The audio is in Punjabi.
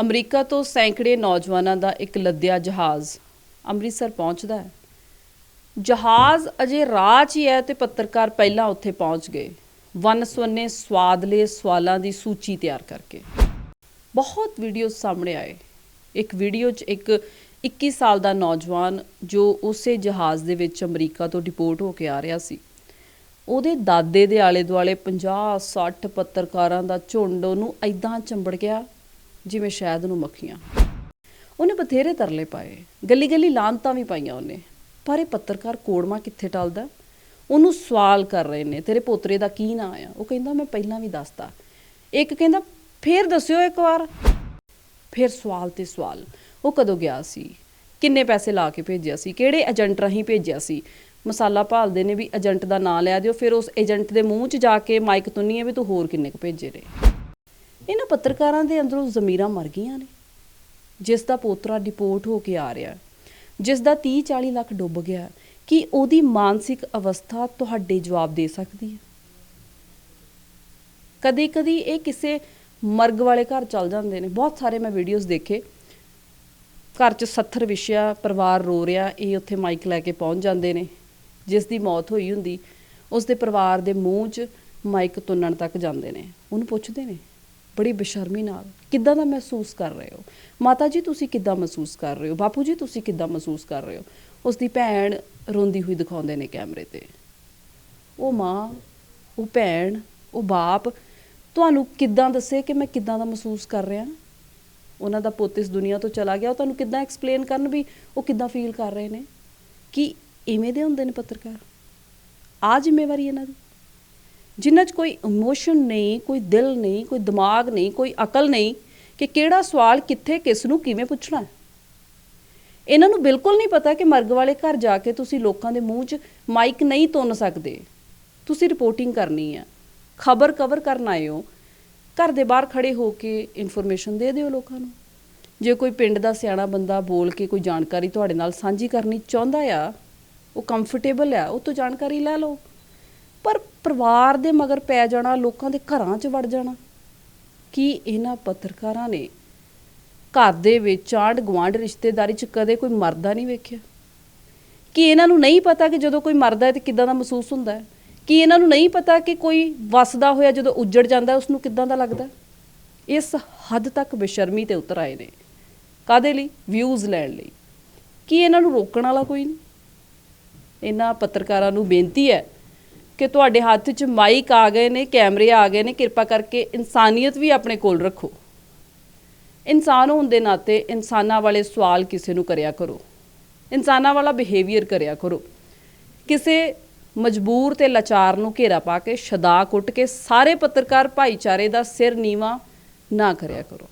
ਅਮਰੀਕਾ ਤੋਂ ਸੈਂਕੜੇ ਨੌਜਵਾਨਾਂ ਦਾ ਇੱਕ ਲੱਦਿਆ ਜਹਾਜ਼ ਅੰਮ੍ਰਿਤਸਰ ਪਹੁੰਚਦਾ ਹੈ। ਜਹਾਜ਼ ਅਜੇ ਰਾਹ 'ਚ ਹੀ ਹੈ ਤੇ ਪੱਤਰਕਾਰ ਪਹਿਲਾਂ ਉੱਥੇ ਪਹੁੰਚ ਗਏ। ਵਨ ਸਵੰਨੇ ਸਵਾਦਲੇ ਸਵਾਲਾਂ ਦੀ ਸੂਚੀ ਤਿਆਰ ਕਰਕੇ। ਬਹੁਤ ਵੀਡੀਓ ਸਾਹਮਣੇ ਆਏ। ਇੱਕ ਵੀਡੀਓ 'ਚ ਇੱਕ 21 ਸਾਲ ਦਾ ਨੌਜਵਾਨ ਜੋ ਉਸੇ ਜਹਾਜ਼ ਦੇ ਵਿੱਚ ਅਮਰੀਕਾ ਤੋਂ ਡਿਪੋਰਟ ਹੋ ਕੇ ਆ ਰਿਹਾ ਸੀ। ਉਹਦੇ ਦਾਦੇ ਦੇ ਆਲੇ ਦੁਆਲੇ 50 60 ਪੱਤਰਕਾਰਾਂ ਦਾ ਝੁੰਡ ਉਹਨੂੰ ਐਦਾਂ ਚੰਬੜ ਗਿਆ ਜਿਵੇਂ ਸ਼ਾਇਦ ਨੂੰ ਮੱਖੀਆਂ। ਉਹਨੇ ਬਥੇਰੇ ਤਰਲੇ ਪਾਏ। ਗੱਲੀ ਗੱਲੀ ਲਾਂਤਾਂ ਵੀ ਪਾਈਆਂ ਉਹਨੇ। ਪਰ ਇਹ ਪੱਤਰਕਾਰ ਕੋੜਮਾ ਕਿੱਥੇ ਟਲਦਾ? ਉਹਨੂੰ ਸਵਾਲ ਕਰ ਰਹੇ ਨੇ, ਤੇਰੇ ਪੋਤਰੇ ਦਾ ਕੀ ਨਾਂ ਆ? ਉਹ ਕਹਿੰਦਾ, ਮੈਂ ਪਹਿਲਾਂ ਵੀ ਦੱਸਤਾ। ਇੱਕ ਕਹਿੰਦਾ, ਫੇਰ ਦੱਸਿਓ ਇੱਕ ਵਾਰ। ਫਿਰ ਸਵਾਲ ਤੇ ਸਵਾਲ। ਉਹ ਕਦੋਂ ਗਿਆ ਸੀ? ਕਿੰਨੇ ਪੈਸੇ ਲਾ ਕੇ ਭੇਜਿਆ ਸੀ? ਕਿਹੜੇ ਏਜੰਟ ਰਾਹੀਂ ਭੇਜਿਆ ਸੀ? ਮਸਾਲਾ ਭਾਲਦੇ ਨੇ ਵੀ ਏਜੰਟ ਦਾ ਨਾਂ ਲਿਆ ਦਿਓ, ਫਿਰ ਉਸ ਏਜੰਟ ਦੇ ਮੂੰਹ 'ਚ ਜਾ ਕੇ ਮਾਈਕ ਤੁੰਨੀਏ ਵੀ ਤੂੰ ਹੋਰ ਕਿੰਨੇ ਕੁ ਭੇਜੇ ਨੇ। ਇਹਨਾਂ ਪੱਤਰਕਾਰਾਂ ਦੇ ਅੰਦਰੋਂ ਜ਼ਮੀਰਾਂ ਮਰ ਗਈਆਂ ਨੇ। ਜਿਸ ਦਾ ਪੋਤਰਾ ਡਿਪੋਰਟ ਹੋ ਕੇ ਆ ਰਿਹਾ ਜਿਸ ਦਾ 30 40 ਲੱਖ ਡੁੱਬ ਗਿਆ ਕੀ ਉਹਦੀ ਮਾਨਸਿਕ ਅਵਸਥਾ ਤੁਹਾਡੇ ਜਵਾਬ ਦੇ ਸਕਦੀ ਹੈ? ਕਦੇ ਕਦੀ ਇਹ ਕਿਸੇ ਮਰਗ ਵਾਲੇ ਘਰ ਚੱਲ ਜਾਂਦੇ ਨੇ। ਬਹੁਤ ਸਾਰੇ ਮੈਂ ਵੀਡੀਓਜ਼ ਦੇਖੇ। ਘਰ 'ਚ 70 ਵਿਸ਼ਿਆ ਪਰਿਵਾਰ ਰੋ ਰਿਹਾ, ਇਹ ਉੱਥੇ ਮਾਈਕ ਲੈ ਕੇ ਪਹੁੰਚ ਜਾਂਦੇ ਨੇ। ਜਿਸ ਦੀ ਮੌਤ ਹੋਈ ਹੁੰਦੀ, ਉਸ ਦੇ ਪਰਿਵਾਰ ਦੇ ਮੂੰਹ 'ਚ ਮਾਈਕ ਤੁੰਨਣ ਤੱਕ ਜਾਂਦੇ ਨੇ। ਉਹਨੂੰ ਪੁੱਛਦੇ ਨੇ? ਬੜੀ ਬੇਸ਼ਰਮੀ ਨਾਲ। ਕਿੱਦਾਂ ਦਾ ਮਹਿਸੂਸ ਕਰ ਰਹੇ ਹੋ? ਮਾਤਾ ਜੀ, ਤੁਸੀਂ ਕਿੱਦਾਂ ਮਹਿਸੂਸ ਕਰ ਰਹੇ ਹੋ? ਬਾਪੂ ਜੀ, ਤੁਸੀਂ ਕਿੱਦਾਂ ਮਹਿਸੂਸ ਕਰ ਰਹੇ ਹੋ? ਉਸ ਦੀ ਭੈਣ ਰੋਂਦੀ ਹੋਈ ਦਿਖਾਉਂਦੇ ਨੇ ਕੈਮਰੇ ਤੇ। ਉਹ ਮਾਂ, ਉਹ ਭੈਣ, ਉਹ ਬਾਪ, ਤੁਹਾਨੂੰ ਕਿੱਦਾਂ ਦੱਸੇ ਕਿ ਮੈਂ ਕਿੱਦਾਂ ਦਾ ਮਹਿਸੂਸ ਕਰ ਰਿਹਾ? ਉਹਨਾਂ ਦਾ ਪੁੱਤ ਇਸ ਦੁਨੀਆ ਤੋਂ ਚਲਾ ਗਿਆ। ਉਹ ਤੁਹਾਨੂੰ ਕਿੱਦਾਂ ਐਕਸਪਲੇਨ ਕਰਨ ਵੀ ਉਹ ਕਿੱਦਾਂ ਫੀਲ ਕਰ ਰਹੇ ਨੇ? ਕਿ ਇਵੇਂ ਦੇ ਹੁੰਦੇ ਨੇ ਪੱਤਰਕਾਰ? ਆ ਜ਼ਿੰਮੇਵਾਰੀ ਇਹਨਾਂ ਦੀ। ਜਿਨ੍ਹਾਂ 'ਚ ਕੋਈ ਇਮੋਸ਼ਨ ਨਹੀਂ, ਕੋਈ ਦਿਲ ਨਹੀਂ, ਕੋਈ ਦਿਮਾਗ ਨਹੀਂ, ਕੋਈ ਅਕਲ ਨਹੀਂ ਕਿ ਕਿਹੜਾ ਸਵਾਲ ਕਿੱਥੇ, ਕਿਸ ਨੂੰ ਕਿਵੇਂ ਪੁੱਛਣਾ ਹੈ। ਇਹਨਾਂ ਨੂੰ ਬਿਲਕੁਲ ਨਹੀਂ ਪਤਾ ਕਿ ਮਰਗ ਵਾਲੇ ਘਰ ਜਾ ਕੇ ਤੁਸੀਂ ਲੋਕਾਂ ਦੇ ਮੂੰਹ 'ਚ ਮਾਈਕ ਨਹੀਂ ਤੁੰਨ ਸਕਦੇ। ਤੁਸੀਂ ਰਿਪੋਰਟਿੰਗ ਕਰਨੀ ਹੈ। ਖਬਰ ਕਵਰ ਕਰਨ ਆਏ ਹੋ। ਘਰ ਦੇ ਬਾਹਰ ਖੜੇ ਹੋ ਕੇ ਇਨਫੋਰਮੇਸ਼ਨ ਦੇ ਦਿਓ ਲੋਕਾਂ ਨੂੰ। ਜੇ ਕੋਈ ਪਿੰਡ ਦਾ ਸਿਆਣਾ ਬੰਦਾ ਬੋਲ ਕੇ ਕੋਈ ਜਾਣਕਾਰੀ ਤੁਹਾਡੇ ਨਾਲ ਸਾਂਝੀ ਕਰਨੀ ਚਾਹੁੰਦਾ ਆ, ਉਹ ਕੰਫਰਟੇਬਲ ਆ, ਉਹ ਤੋਂ ਜਾਣਕਾਰੀ ਲੈ ਲਓ। ਪਰ ਪਰਿਵਾਰ ਦੇ ਮਗਰ ਪੈ ਜਾਣਾ, ਲੋਕਾਂ ਦੇ ਘਰਾਂ 'ਚ ਵੜ ਜਾਣਾ। ਕੀ ਇਹਨਾਂ ਪੱਤਰਕਾਰਾਂ ਨੇ ਘਰ ਦੇ ਵਿੱਚ ਆਂਢ ਗੁਆਂਢ ਰਿਸ਼ਤੇਦਾਰੀ 'ਚ ਕਦੇ ਕੋਈ ਮਰਦਾ ਨਹੀਂ ਵੇਖਿਆ? ਕੀ ਇਹਨਾਂ ਨੂੰ ਨਹੀਂ ਪਤਾ ਕਿ ਜਦੋਂ ਕੋਈ ਮਰਦਾ ਹੈ ਤੇ ਕਿੱਦਾਂ ਦਾ ਮਹਿਸੂਸ ਹੁੰਦਾ ਹੈ? ਕੀ ਇਹਨਾਂ ਨੂੰ ਨਹੀਂ ਪਤਾ ਕਿ ਕੋਈ ਵਸਦਾ ਹੋਇਆ ਜਦੋਂ ਉੱਜੜ ਜਾਂਦਾ ਉਸ ਨੂੰ ਕਿੱਦਾਂ ਦਾ ਲੱਗਦਾ ਇਸ ਹੱਦ ਤੱਕ ਬੇਸ਼ਰਮੀ ਤੇ ਉਤਰ ਆਏ ਨੇ। ਕਾਦੇ ਲਈ? ਵਿਊਜ਼ ਲੈਣ ਲਈ। ਕੀ ਇਹਨਾਂ ਨੂੰ ਰੋਕਣ ਵਾਲਾ ਕੋਈ ਨਹੀਂ? ਇਹਨਾਂ ਪੱਤਰਕਾਰਾਂ ਨੂੰ ਬੇਨਤੀ ਹੈ ਕਿ ਤੁਹਾਡੇ ਹੱਥ 'ਚ ਮਾਈਕ ਆ ਗਏ ਨੇ, ਕੈਮਰੇ ਆ ਗਏ ਨੇ, ਕਿਰਪਾ ਕਰਕੇ ਇਨਸਾਨੀਅਤ ਵੀ ਆਪਣੇ ਕੋਲ ਰੱਖੋ। ਇਨਸਾਨ ਹੋਣ ਦੇ ਨਾਤੇ ਇਨਸਾਨਾਂ ਵਾਲੇ ਸਵਾਲ ਕਿਸੇ ਨੂੰ ਕਰਿਆ ਕਰੋ। ਇਨਸਾਨਾਂ ਵਾਲਾ ਬਿਹੇਵੀਅਰ ਕਰਿਆ ਕਰੋ। ਕਿਸੇ ਮਜਬੂਰ ਤੇ ਲਾਚਾਰ ਨੂੰ ਘੇਰਾ ਪਾ ਕੇ ਸ਼ਦਾ ਕੁੱਟ ਕੇ ਸਾਰੇ ਪੱਤਰਕਾਰ ਭਾਈਚਾਰੇ ਦਾ ਸਿਰ ਨੀਵਾ ਨਾ ਕਰਿਆ ਕਰੋ।